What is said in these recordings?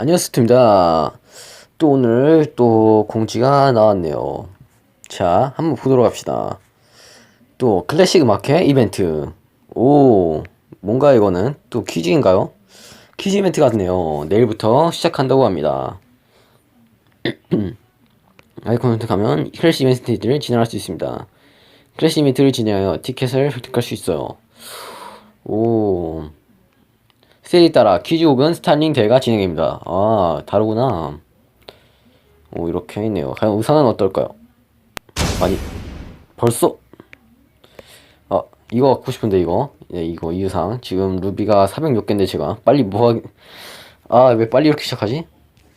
안녕하십니까. 또 오늘 또 공지가 나왔네요. 자, 한번 보도록 합시다. 또 클래식 마켓 이벤트. 오, 뭔가 이거는 또 퀴즈인가요? 퀴즈 이벤트 같네요. 내일부터 시작한다고 합니다. 아이콘 선택하면 클래식 이벤트를 진행할 수 있습니다. 클래식 이벤트를 진행하여 티켓을 획득할 수 있어요. 오, 스테이지 따라 퀴즈 혹은 스타링 대회가 진행됩니다. 아, 다르구나. 오, 이렇게 있네요. 과연 우상은 어떨까요? 아니, 벌써? 아, 이거 갖고 싶은데, 이거. 네, 이거, 이 의상. 지금 루비가 406개인데, 제가. 빨리 뭐 하기. 아, 왜 빨리 이렇게 시작하지?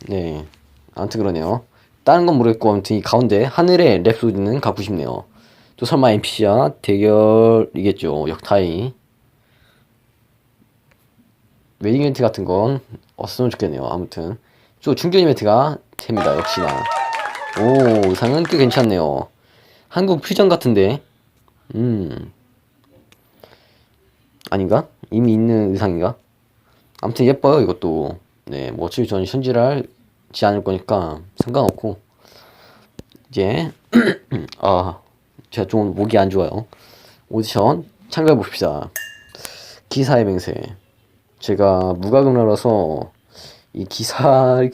네. 아무튼 그러네요. 다른 건 모르겠고, 아무튼 이 가운데 하늘의 랩소디는 갖고 싶네요. 또 설마 NPC와 대결이겠죠. 역타이. 웨딩 이벤트 같은 건 없으면 좋겠네요. 아무튼 또 충전 이벤트가 됩니다. 역시나. 오 의상은 꽤 괜찮네요. 한국 퓨전 같은데. 음 아닌가? 이미 있는 의상인가? 아무튼 예뻐요 이것도. 네, 뭐 어차피 저는 현질하지 않을 거니까 상관없고 이제 아 제가 좀 목이 안 좋아요. 오디션 참가해 봅시다. 기사의 맹세. 제가 무과금러라서 이 기사가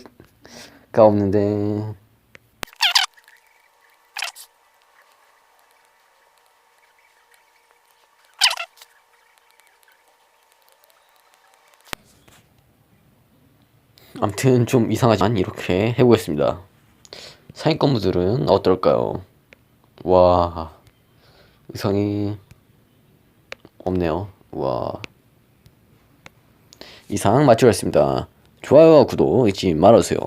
없는데 아무튼 좀 이상하지만 이렇게 해보겠습니다. 상위권분들은 어떨까요? 와 의상이 없네요. 와 이상 마치겠습니다. 좋아요와 구독 잊지 말아주세요.